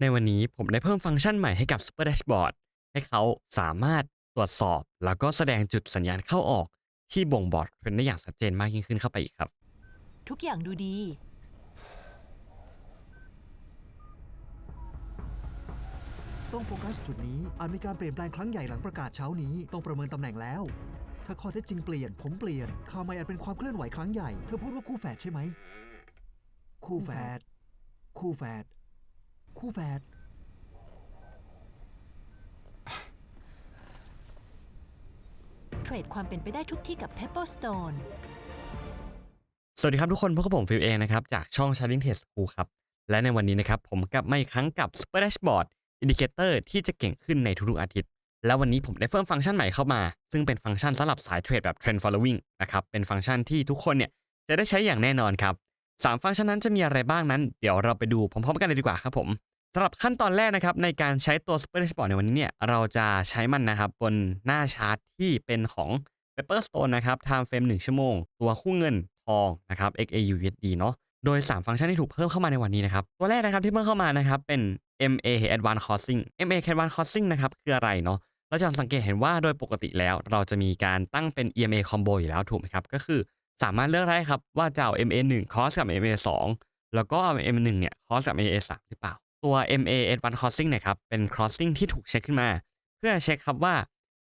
ในวันนี้ผมได้เพิ่มฟังก์ชันใหม่ให้กับ Super Dashboard ให้เขาสามารถตรวจสอบ แล้วก็แสดงจุดสัญญาณเข้าออกที่บ่งบอกเทรนด์ได้อย่างชัดเจนมากยิ่งขึ้นเข้าไปอีกครับ ทุกอย่างดูดี ต้องโฟกัสจุดนี้อาจมีการเปลี่ยนแปลงครั้งใหญ่หลังประกาศเช้านี้ ต้องประเมินตำแหน่งแล้ว ถ้าข้อเท็จจริงเปลี่ยน ผมเปลี่ยนข่าวใหม่อาจเป็นความเคลื่อนไหวครั้งใหญ่ เธอพูดว่าคู่แฝดใช่ไหม คู่แฝด คู่แฝด คู่แฝดเทรดความเป็นไปได้ทุกที่กับ Pepperstone สวัสดีครับทุกคนพบกับผมฟิลเองนะครับ จากช่อง Charting Test School ครับ และในวันนี้นะครับ ผมกลับมาอีกครั้งกับ Super Dashboard Indicator ที่จะเก่งขึ้นในทุกๆอาทิตย์ แล้ววันนี้ผมได้เพิ่มฟังก์ชันใหม่เข้ามา ซึ่งเป็นฟังก์ชันสำหรับสายเทรดแบบ Trend Following นะครับ เป็นฟังก์ชันที่ทุกคนเนี่ยจะได้ใช้อย่างแน่นอนครับสามฟังก์ชันนั้นจะมีอะไรบ้างนั้น เดี๋ยวเราไปดูพร้อมๆกันเลยดีกว่าครับผม สำหรับขั้นตอนแรกนะครับในการใช้ตัว Super Dashboard ในวันนี้เนี่ยเราจะใช้มันนะครับบนหน้าชาร์ตที่เป็นของ Pepperstone นะครับ time frame 1 ชั่วโมง ตัวคู่เงินทองนะครับ XAUUSD เนาะโดย 3 ฟังก์ชันที่ถูกเพิ่มเข้ามาในวันนี้นะครับ ตัวแรกนะครับที่เพิ่มเข้ามานะครับเป็น MA Advanced Costing MA Advanced Costing นะครับคืออะไรเนาะเราจะสังเกตเห็นว่าโดยปกติแล้ว เราจะมีการตั้งเป็น EMA combo อยู่แล้วถูกไหมครับก็คือสามารถเลือกได้ครับว่าจะเอา MA 1 cross กับ MA 2แล้วก็เอา MA 1เนี่ย cross กับ MA 3หรือเปล่า ตัว MAN1 crossing นะครับเป็น crossing ที่ถูกเช็คขึ้นมา เพื่อเช็คครับว่า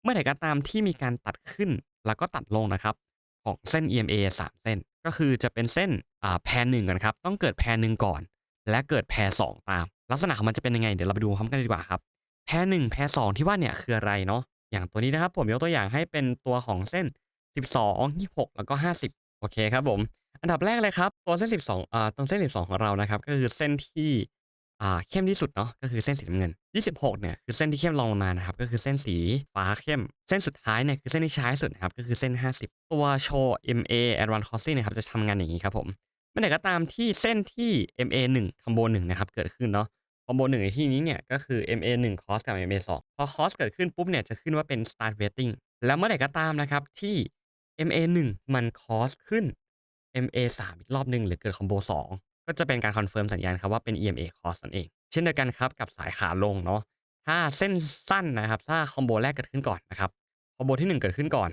เมื่อไหร่ก็ตามที่มีการตัดขึ้นแล้วก็ตัดลงนะครับ ของเส้น EMA 3 เส้น ก็คือจะเป็นเส้นอ่าแพรหนึ่งกันครับต้องเกิดแพรหนึ่งก่อน และเกิดแพรสองตาม ลักษณะของมันจะเป็นยังไงเดี๋ยวเราไปดูพร้อมกันดีกว่าครับแพรหนึ่งแพรสองที่ว่าเนี่ยคืออะไรเนาะอย่างตัวนี้นะครับผมยกตัวอย่างให้เป็นตัวของเส้น 12 26 แล้วก็ 50 โอเคครับผม อันดับแรกเลยครับ ตัวเส้น 12อ่าตรงเส้น 12 ของเรานะครับ ก็คือเส้นที่ อ่าเข้มที่สุดเนาะก็คือเส้นสีน้ำเงิน 26 เนี่ยคือเส้นที่เข้มลงมานะครับก็คือเส้นสีฟ้าเข้ม เส้นสุดท้ายเนี่ยคือเส้นที่ช้าสุดนะครับก็คือเส้น 50 ตัวโชว์ MA Advanced Crossing นะครับจะทำงานอย่างนี้ครับผมเมื่อไหร่ก็ตามที่เส้นที่ MA 1 combo 1นะครับเกิดขึ้นเนาะคอมโบหนึ่งในที่นี้เนี่ยก็คือ MA 1 cross กับ MA 2พอ cross เกิดขึ้นปุ๊บเนี่ยจะขึ้นว่าเป็น start waiting แล้วเมื่อไหร่ก็ตามนะครับที่ MA 1มัน cross ขึ้น MA 3อีกรอบหนึ่งหรือเกิดคอมโบ2 ก็จะเป็นการคอนเฟิร์มสัญญาณครับว่าเป็น EMA cross นั่นเอง เช่นเดียวกันครับกับสายขาลงเนาะถ้าเส้นสั้นนะครับ ถ้าคอมโบแรกเกิดขึ้นก่อนนะครับคอมโบที่ 1 เกิดขึ้นก่อน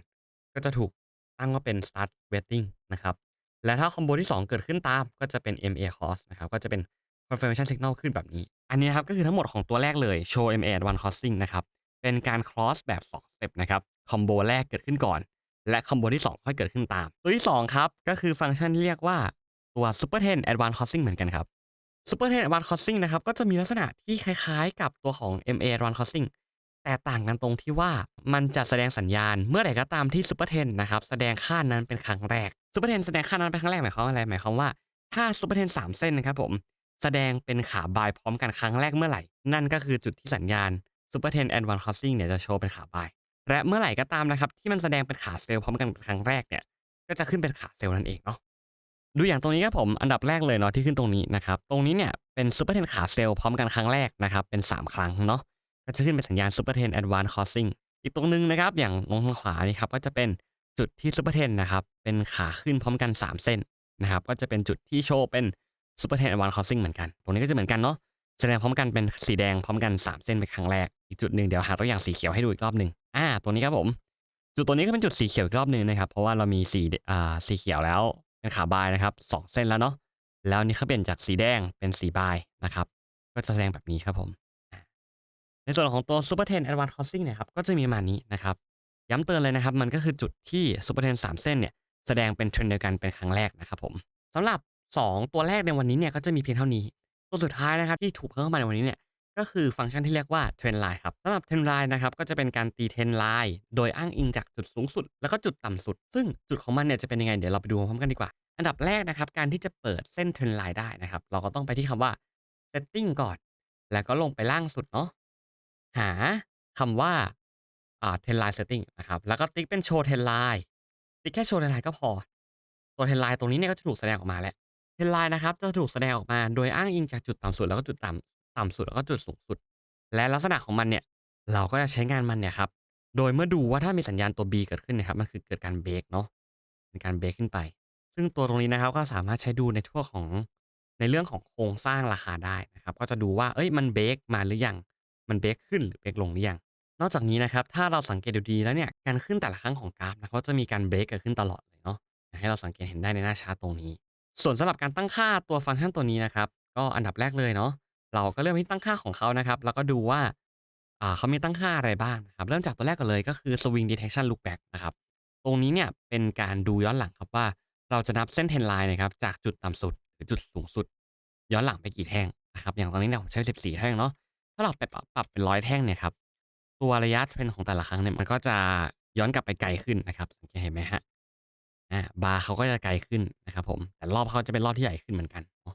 ก็จะถูกตั้งว่าเป็น start waiting นะครับและถ้าคอมโบที่ 2 เกิดขึ้นตามก็จะเป็น MA cross นะครับก็จะเป็น confirmation signal ขึ้นแบบนี้ อันนี้นะครับก็คือทั้งหมดของตัวแรกเลย show MA at one crossing นะครับเป็นการ cross แบบ 2 step นะครับคอมโบแรกเกิดขึ้นก่อน และคอมโบที่ 2 ค่อยเกิดขึ้นตาม ตัวที่ 2 ครับ ก็คือฟังก์ชันที่เรียกว่า ตัว super 10 advanced crossing เหมือนกันครับ super 10 advanced crossing นะครับก็จะมีลักษณะที่คล้ายๆ กับตัวของ MA advanced crossing แต่ต่างกันตรงที่ว่ามันจะแสดงสัญญาณเมื่อไหร่ก็ตามที่ super 10 นะครับแสดงค่านั้นเป็นครั้งแรก super 10 แสดงค่านั้นเป็นครั้งแรกหมายความว่าอะไรหมายความว่าถ้า super 10 3 เส้นนะครับผมแสดงเป็นขาบายพร้อมกันครั้งแรกเมื่อไหร่ นั่นก็คือจุดที่สัญญาณ Super 10 and One Crossing เนี่ยจะโชว์เป็นขาบาย และเมื่อไหร่ก็ตามนะครับที่มันแสดงเป็นขาเซลล์พร้อมกันครั้งแรกเนี่ยก็จะขึ้นเป็นขาเซลล์นั่นเองเนาะ ดูอย่างตรงนี้ครับผมอันดับแรกเลยเนาะที่ขึ้นตรงนี้นะครับตรงนี้เนี่ยเป็น Super 10ขาเซลล์พร้อมกันครั้งแรกนะครับเป็น 3 ครั้งเนาะก็จะขึ้นเป็นสัญญาณ Super 10 and One Crossing อีกตรงนึงนะครับอย่างลงทางขวานี่ครับก็จะเป็นจุดที่ Super 10นนะครับเป็นขาขึ้นพร้อมกัน 3 เส้นนะครับก็จะเป็นจุดที่โชว์เป็น Super 10 and One Crossing เหมือนกัน ตรงนี้ก็จะเหมือนกันเนาะแสดงพร้อมกันเป็นสีแดงพร้อมกัน 3 เส้นเป็นครั้งแรกอีกจุดหนึ่งเดี๋ยวหาตัวอย่างสีเขียวให้ดูอีกรอบหนึ่งอ่าตัวนี้ครับผมจุดตัวนี้ก็เป็นจุดสีเขียวอีกรอบหนึ่งนะครับเพราะว่าเรามีสีอ่าสีเขียวแล้ว เป็นขาบายนะครับสองเส้นแล้วเนาะแล้วนี่เขาเปลี่ยนจากสีแดงเป็นสีบายนะครับ ก็จะแสดงแบบนี้ครับผม ในส่วนของตัว Super 10 Advanced Crossing เนี่ยครับก็จะมีมานี้นะครับ ย้ำเตือนเลยนะครับ มันก็คือจุดที่ Super 10 3 เส้นเนี่ยแสดงเป็นเทรนเดียวกันเป็นครั้งแรกนะครับผมสำหรับ 2 ตัวแรกในวันนี้เนี่ยก็จะมีเพียงเท่านี้ ตัวสุดท้ายนะครับที่ถูกเพิ่มเข้ามาในวันนี้เนี่ย ก็คือฟังก์ชันที่เรียกว่า Trend Line ครับสำหรับ Trend Line นะครับก็จะเป็นการตี Trend Line โดยอ้างอิงจากจุดสูงสุด แล้วก็จุดต่ำสุด ซึ่งจุดของมันเนี่ยจะเป็นยังไงเดี๋ยวเราไปดูพร้อมกันดีกว่า อันดับแรกนะครับการที่จะเปิดเส้น Trend Line ได้นะครับเราก็ต้องไปที่คำว่า Setting ก่อน แล้วก็ลงไปล่างสุดเนาะหาคำว่าอ่า Trend Line Setting นะครับแล้วก็ติ๊กเป็น Show Trend Line ติ๊กแค่ Show Trend Line ก็พอ ตัว Trend Line ตรงนี้เนี่ยก็จะถูกแสดงออกมาแล้ว เทรนไลน์นะครับจะถูกแสดงออกมาโดยอ้างอิงจากจุดต่ำสุดแล้วก็จุดต่ำ ต่ำสุดแล้วก็จุดสูงสุด และลักษณะของมันเนี่ยเราก็จะใช้งานมันเนี่ยครับโดยเมื่อดูว่าถ้ามีสัญญาณตัว B เกิดขึ้นเนะครับมันคือเกิดการเบรกเนาะเป็นการเบรกขึ้นไป ซึ่งตัวตรงนี้นะครับก็สามารถใช้ดูในทั่วของในเรื่องของโครงสร้างราคาได้นะครับ ก็จะดูว่าเอ้ยมันเบรกมาหรือยังมันเบรกขึ้นหรือเบรกลงหรือยังนอกจากนี้นะครับถ้าเราสังเกตดูดีแล้วเนี่ยการขึ้นแต่ละครั้งของกราฟนะครับก็จะมีการเบรกเกิดขึ้นตลอดเลยเนาะให้เราสังเกตเห็นได้ในหน้าชาร์ตตรงนี้ ส่วนสำหรับการตั้งค่าตัวฟังก์ชันตัวนี้นะครับก็อันดับแรกเลยเนาะ เราก็เริ่มที่ตั้งค่าของเขานะครับ แล้วก็ดูว่าเขามีตั้งค่าอะไรบ้างนะครับ เริ่มจากตัวแรกก่อนเลยก็คือ Swing Detection Lookback นะครับ ตรงนี้เนี่ยเป็นการดูย้อนหลังครับว่า เราจะนับเส้น Trend Line นะครับ จากจุดต่ำสุดหรือจุดสูงสุด ย้อนหลังไปกี่แท่งนะครับ อย่างตอนนี้เนี่ยผมใช้ 14 แท่งเนาะ ถ้าเราไปปรับปรับเป็น100แท่งเนี่ยครับ ตัวระยะ Trend ของแต่ละครั้งเนี่ยมันก็จะย้อนกลับไปไกลขึ้นนะครับ สังเกตเห็นไหมครับาบาร์เขาก็จะไกลขึ้นนะครับผม แต่รอบเขาจะเป็นรอบที่ใหญ่ขึ้นเหมือนกันเนาะ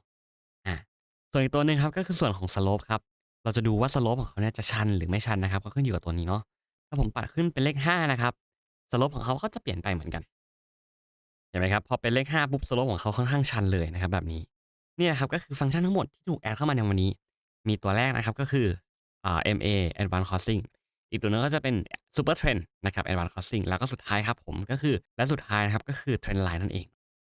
ส่วนอีกตัวหนึ่งครับก็คือส่วนของ Slope ครับ เราจะดูว่า Slope ของเขาเนี่ยจะชันหรือไม่ชันนะครับ ก็ขึ้นอยู่กับตัวนี้เนาะ ถ้าผมปัดขึ้นเป็นเลข5นะครับ Slope ของเขาก็จะเปลี่ยนไปเหมือนกัน เห็นไหมครับ พอเป็นเลข5ปุ๊บ Slope ของเขาค่อนข้างชันเลยนะครับ แบบนี้ นี่นะครับก็คือฟังก์ชันทั้งหมดที่ถูกแอดเข้ามาในวันนี้ มีตัวแรกนะครับก็คืออ่า MA Advanced Crossing อีกตัวหนึ่งก็จะเป็น Super Trend นะครับ Advanced Crossing แล้วก็สุดท้ายครับผมก็คือและสุดท้ายนะครับก็คือ Trend Line นั่นเอง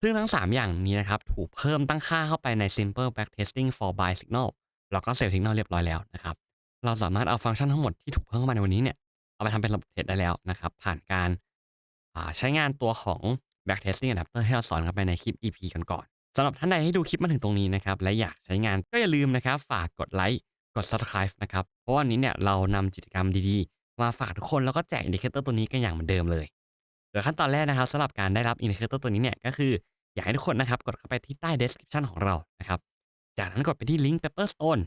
ซึ่งทั้ง 3 อย่างนี้นะครับถูกเพิ่มตั้งค่าเข้าไปใน Simple Backtesting for Buy Signal แล้วก็ Sell Signal เรียบร้อยแล้วนะครับ เราสามารถเอาฟังก์ชันทั้งหมดที่ถูกเพิ่มเข้ามาในวันนี้เนี่ยเอาไปทำเป็นระบบเทรดได้แล้วนะครับ ผ่านการใช้งานตัวของ Backtesting Adapter ที่เราสอนกันไปในคลิป EP ก่อนๆสำหรับท่านใดที่ดูคลิปมาถึงตรงนี้นะครับและอยากใช้งานก็อย่าลืมนะครับฝากกดไลค์กด Subscribe นะครับเพราะวันนี้เนี่ยเรานำกิจกรรมดีๆ มาฝากทุกคนแล้วก็แจก Indicator ตัวนี้กันอย่างเหมือนเดิมเลยโดยขั้นตอนแรกนะครับสำหรับการได้รับ Indicator ตัวนี้เนี่ยก็คือ อยากให้ทุกคนนะครับ กดเข้าไปที่ใต้ description ของเรานะครับ จากนั้นกดไปที่ลิงก์ Pepperstone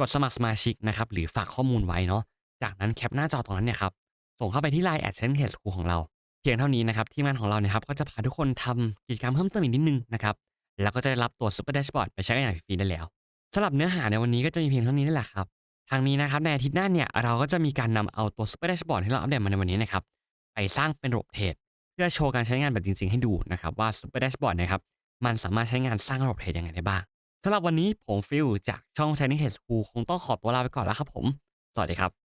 กดสมัครสมาชิกนะครับ หรือฝากข้อมูลไว้เนาะ จากนั้นแคปหน้าจอตรงนั้นเนี่ยครับ ส่งเข้าไปที่ Line at c h a n n e l School ของเรา เพียงเท่านี้นะครับ ทีมงานของเราเนี่ยครับ ก็จะพาทุกคนทำกิจกรรมเพิ่มเติมอีกนิดนึงนะครับ แล้วก็จะได้รับตัว Super Dashboard ไปใช้กันอย่างฟรีได้แล้วสำหรับเนื้อหาในวันนี้ก็จะมีเพียงเท่านี้นั่แหละครับ ทางนี้นะครับในอาทิตย์หน้าเนี่ยเราก็จะมีการนำเอาตัว Super Dashboard ที่เราอัปเดตมาในวันนี้นะครับไปสร้างเป็นระบบเทรด พื่อโชว์การใช้งานแบบจริงๆให้ดูนะครับว่า Super Dashboard นะครับมันสามารถใช้งานสร้างระบบเทรดยังไงได้บ้างสำหรับวันนี้ผมฟิลจากช่อง Chinese Head School คงต้องขอตัวลาไปก่อนแล้วครับผม สวัสดีครับ